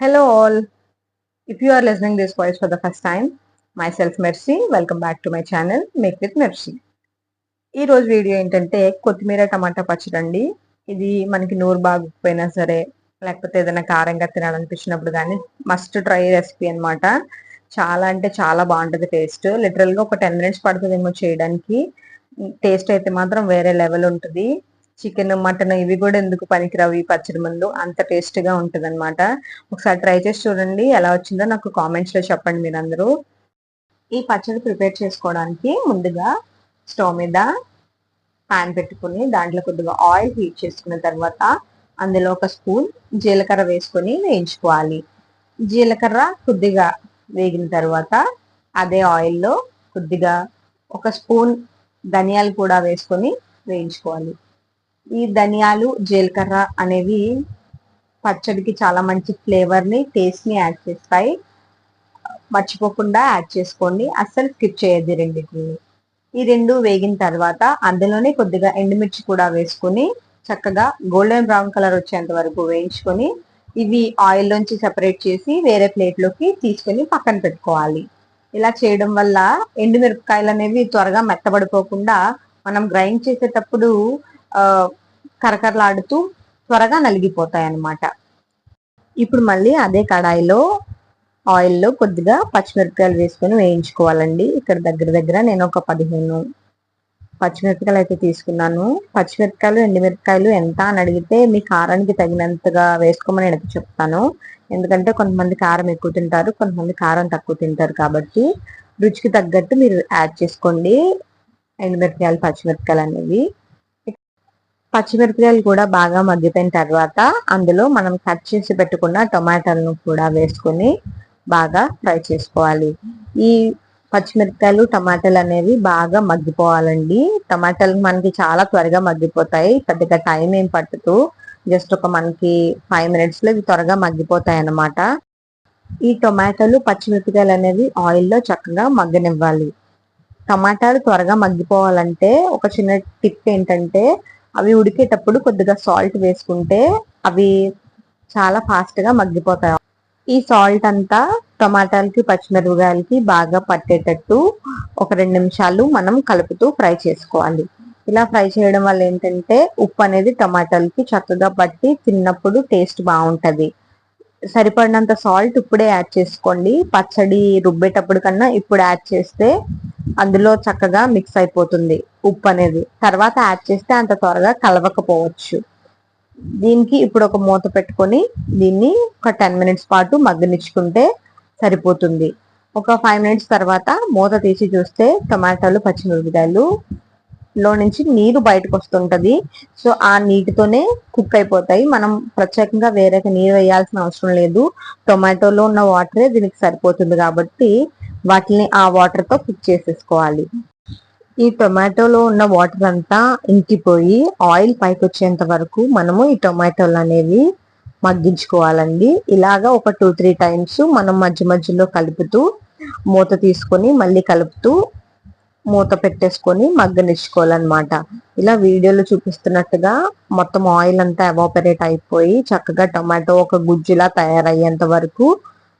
Hello all if you are listening this voice for the first time myself Mercy welcome back to my channel make with Mercy ఈరోజు video ఏంటంటే కొత్తిమీర టమాటా పచ్చడి అండి. ఇది మనకి నూరు బాగోకపోయినా సరే లేకపోతే ఏదైనా కారంగా తినాలనిపించినప్పుడు కానీ మస్ట్ ట్రై రెసిపీ అన్నమాట. చాలా అంటే చాలా బాగుంటుంది టేస్ట్ లిటరల్గా ఒక టెన్ మినిట్స్ పడుతుందేమో చేయడానికి. టేస్ట్ అయితే మాత్రం వేరే లెవెల్ ఉంటుంది. చికెన్ మటన్ ఇవి కూడా ఎందుకు పనికిరావు ఈ పచ్చడి ముందు? అంత టేస్ట్గా అనమాట ఒకసారి ట్రై చేసి చూడండి. ఎలా వచ్చిందో నాకు కామెంట్స్లో చెప్పండి మీరందరూ. ఈ పచ్చడి ప్రిపేర్ చేసుకోవడానికి ముందుగా స్టవ్ మీద పాన్ పెట్టుకుని దాంట్లో కొద్దిగా ఆయిల్ హీట్ చేసుకున్న తర్వాత అందులో ఒక స్పూన్ జీలకర్ర వేసుకొని వేయించుకోవాలి. జీలకర్ర కొద్దిగా వేగిన తర్వాత అదే ఆయిల్లో కొద్దిగా ఒక స్పూన్ ధనియాలు కూడా వేసుకొని వేయించుకోవాలి. ఈ ధనియాలు జీలకర్ర అనేవి పచ్చడికి చాలా మంచి ఫ్లేవర్ని టేస్ట్ని యాడ్ చేస్తాయి. మర్చిపోకుండా యాడ్ చేసుకోండి. అస్సలు స్కిప్ చేయొద్దు రెండింటిని. ఈ రెండు వేగిన తర్వాత అందులోనే కొద్దిగా ఎండుమిర్చి కూడా వేసుకొని చక్కగా గోల్డెన్ బ్రౌన్ కలర్ వచ్చేంత వరకు వేయించుకొని ఇవి ఆయిల్ నుంచి సెపరేట్ చేసి వేరే ప్లేట్లోకి తీసుకొని పక్కన పెట్టుకోవాలి. ఇలా చేయడం వల్ల ఎండుమిరపకాయలు అనేవి త్వరగా మెత్తబడిపోకుండా మనం గ్రైండ్ చేసేటప్పుడు కరకరలాడుతూ త్వరగా నలిగిపోతాయి అన్నమాట ఇప్పుడు మళ్ళీ అదే కడాయిలో ఆయిల్లో కొద్దిగా పచ్చిమిరపకాయలు వేసుకొని వేయించుకోవాలండి. ఇక్కడ దగ్గర దగ్గర నేను ఒక పదిహేను పచ్చిమిరపకాయలు అయితే తీసుకున్నాను. పచ్చిమిరపకాయలు ఎండుమిరపకాయలు ఎంత అని అడిగితే మీ కారానికి తగినంతగా వేసుకోమని నేను చెప్తాను. ఎందుకంటే కొంతమంది కారం ఎక్కువ తింటారు కొంతమంది కారం తక్కువ తింటారు కాబట్టి రుచికి తగ్గట్టు మీరు యాడ్ చేసుకోండి. ఎండుమిరపకాయలు పచ్చిమిరపకాయలు అనేవి. పచ్చిమిరపకాయలు కూడా బాగా మగ్గిపోయిన తర్వాత అందులో మనం కట్ చేసి పెట్టుకున్న టొమాటోలను కూడా వేసుకొని బాగా ఫ్రై చేసుకోవాలి. ఈ పచ్చిమిరపకాయలు టమాటాలు అనేవి బాగా మగ్గిపోవాలండి. టమాటాలు మనకి చాలా త్వరగా మగ్గిపోతాయి. పెద్దగా టైం ఏం పట్టదు. జస్ట్ ఒక మనకి ఫైవ్ మినిట్స్లో ఇవి త్వరగా మగ్గిపోతాయి అన్నమాట. ఈ టొమాటోలు పచ్చిమిరపకాయలు అనేవి ఆయిల్లో చక్కగా మగ్గనివ్వాలి. టమాటాలు త్వరగా మగ్గిపోవాలంటే ఒక చిన్న టిప్ ఏంటంటే అవి ఉడికేటప్పుడు కొద్దిగా సాల్ట్ వేసుకుంటే అవి చాలా ఫాస్ట్గా మగ్గిపోతాయి. ఈ సాల్ట్ అంతా టమాటాలకి పచ్చిమిరపకాయలకి బాగా పట్టేటట్టు ఒక రెండు నిమిషాలు మనం కలుపుతూ ఫ్రై చేసుకోవాలి. ఇలా ఫ్రై చేయడం వల్ల ఏంటంటే ఉప్పు అనేది టమాటాలకి చక్కగా పట్టి తిన్నప్పుడు టేస్ట్ బాగుంటుంది. సరిపడినంత సాల్ట్ ఇప్పుడే యాడ్ చేసుకోండి. పచ్చడి రుబ్బేటప్పుడు కన్నా ఇప్పుడు యాడ్ చేస్తే అందులో చక్కగా మిక్స్ అయిపోతుంది ఉప్పు అనేది. తర్వాత యాడ్ చేస్తే అంత త్వరగా కలవకపోవచ్చు. దీనికి ఇప్పుడు ఒక మూత పెట్టుకొని దీన్ని ఒక టెన్ మినిట్స్ పాటు మగ్గనిచ్చుకుంటే సరిపోతుంది. ఒక ఫైవ్ మినిట్స్ తర్వాత మూత తీసి చూస్తే టమాటాలు పచ్చిమిరపకాయలు లో నుంచి నీరు బయటకు వస్తుంటది. సో ఆ నీటితోనే కుక్ అయిపోతాయి. మనం ప్రత్యేకంగా వేరే నీరు వేయాల్సిన అవసరం లేదు. టొమాటోలో ఉన్న వాటరే దీనికి సరిపోతుంది కాబట్టి వాటిని ఆ వాటర్తో కుక్ చేసేసుకోవాలి. ఈ టొమాటోలో ఉన్న వాటర్ అంతా ఇంకిపోయి ఆయిల్ పైకి వచ్చేంత వరకు మనము ఈ టొమాటోలు అనేవి మగ్గించుకోవాలండి. ఇలాగా ఒక టూ త్రీ టైమ్స్ మనం మధ్య మధ్యలో కలుపుతూ మూత తీసుకొని మళ్ళీ కలుపుతూ మూత పెట్టేసుకొని మగ్గనిచ్చుకోవాలన్నమాట. ఇలా వీడియోలో చూపిస్తున్నట్టుగా మొత్తం ఆయిల్ అంతా ఎవాపరేట్ అయిపోయి చక్కగా టొమాటో ఒక గుజ్జులా తయారయ్యేంత వరకు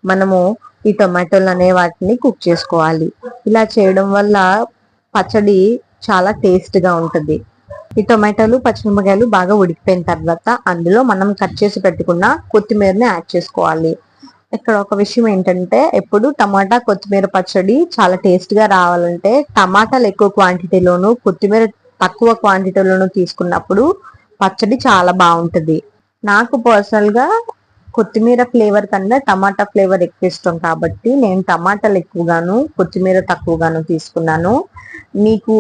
మనము ఈ టొమాటోలు అనే వాటిని కుక్ చేసుకోవాలి. ఇలా చేయడం వల్ల పచ్చడి చాలా టేస్ట్గా ఉంటుంది. ఈ టొమాటోలు పచ్చిమిరపకాయలు బాగా ఉడికిపోయిన తర్వాత అందులో మనం కట్ చేసి పెట్టుకున్న కొత్తిమీరని యాడ్ చేసుకోవాలి. ఇక్కడ ఒక విషయం ఏంటంటే ఎప్పుడు టమాటా కొత్తిమీర పచ్చడి చాలా టేస్ట్గా రావాలంటే టమాటాలు ఎక్కువ క్వాంటిటీలోను కొత్తిమీర తక్కువ క్వాంటిటీలోను తీసుకున్నప్పుడు పచ్చడి చాలా బాగుంటుంది. నాకు పర్సనల్గా కొత్తిమీర ఫ్లేవర్ కన్నా టమాటా ఫ్లేవర్ ఎక్కువ ఇష్టం కాబట్టి నేను టమాటాలు ఎక్కువగాను కొత్తిమీర తక్కువగాను తీసుకున్నాను. మీకు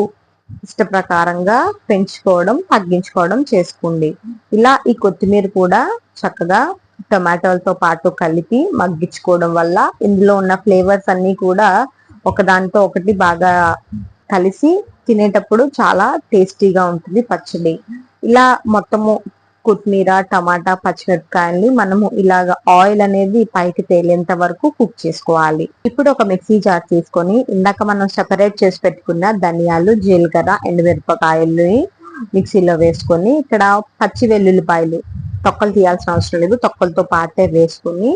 ఇష్ట ప్రకారంగా పెంచుకోవడం తగ్గించుకోవడం చేసుకోండి. ఇలా ఈ కొత్తిమీర కూడా చక్కగా టొమాటోలతో పాటు కలిపి మగ్గించుకోవడం వల్ల ఇందులో ఉన్న ఫ్లేవర్స్ అన్ని కూడా ఒకదానితో ఒకటి బాగా కలిసి తినేటప్పుడు చాలా టేస్టీగా ఉంటుంది పచ్చడి. ఇలా మొత్తము కొత్తిమీర టమాటా పచ్చిమిరపకాయల్ని మనము ఇలాగ ఆయిల్ అనేది పైకి తేలేంత వరకు కుక్ చేసుకోవాలి. ఇప్పుడు ఒక మిక్సీ జార్ తీసుకొని ఇందాక మనం సెపరేట్ చేసి పెట్టుకున్న ధనియాలు జీలకర్ర ఎండుమిరపకాయల్ని మిక్సీలో వేసుకొని ఇక్కడ పచ్చి వెల్లుల్లిపాయలు తొక్కలు తీయాల్సిన అవసరం లేదు. తొక్కలతో పాటే వేసుకుని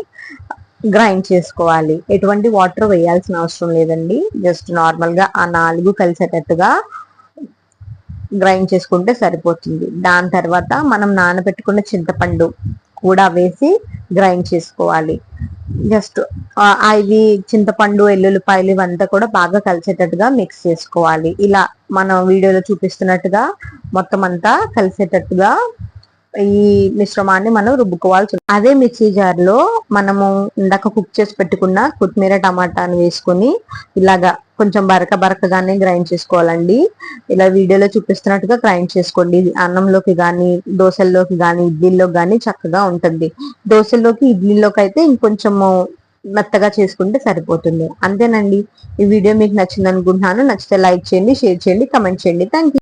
గ్రైండ్ చేసుకోవాలి. ఎటువంటి వాటర్ వేయాల్సిన అవసరం లేదండి. జస్ట్ నార్మల్గా ఆ నాలుగు కలిసేటట్టుగా గ్రైండ్ చేసుకుంటే సరిపోతుంది. దాని తర్వాత మనం నానబెట్టుకున్న చింతపండు కూడా వేసి గ్రైండ్ చేసుకోవాలి. జస్ట్ అవి చింతపండు ఎల్లుల్లిపాయలు ఇవంతా కూడా బాగా కలిసేటట్టుగా మిక్స్ చేసుకోవాలి. ఇలా మనం వీడియోలో చూపిస్తున్నట్టుగా మొత్తం అంతా కలిసేటట్టుగా ఈ మిశ్రమాన్ని మనం రుబ్బుకోవాల్సి అదే మిక్సీ జార్లో మనము ఇందాక కుక్ చేసి పెట్టుకున్న కొత్తిమీర టమాటాని వేసుకొని ఇలాగా కొంచెం బరక బరకగానే గ్రైండ్ చేసుకోవాలండి. ఇలా వీడియోలో చూపిస్తున్నట్టుగా గ్రైండ్ చేసుకోండి. అన్నంలోకి కానీ దోశల్లోకి కానీ ఇడ్లీలోకి కానీ చక్కగా ఉంటుంది. దోశల్లోకి ఇడ్లీలోకి అయితే ఇంకొంచెము మెత్తగా చేసుకుంటే సరిపోతుంది. అంతేనండి. ఈ వీడియో మీకు నచ్చింది అనుకుంటున్నాను నచ్చితే లైక్ చేయండి షేర్ చేయండి కమెంట్ చేయండి. థ్యాంక్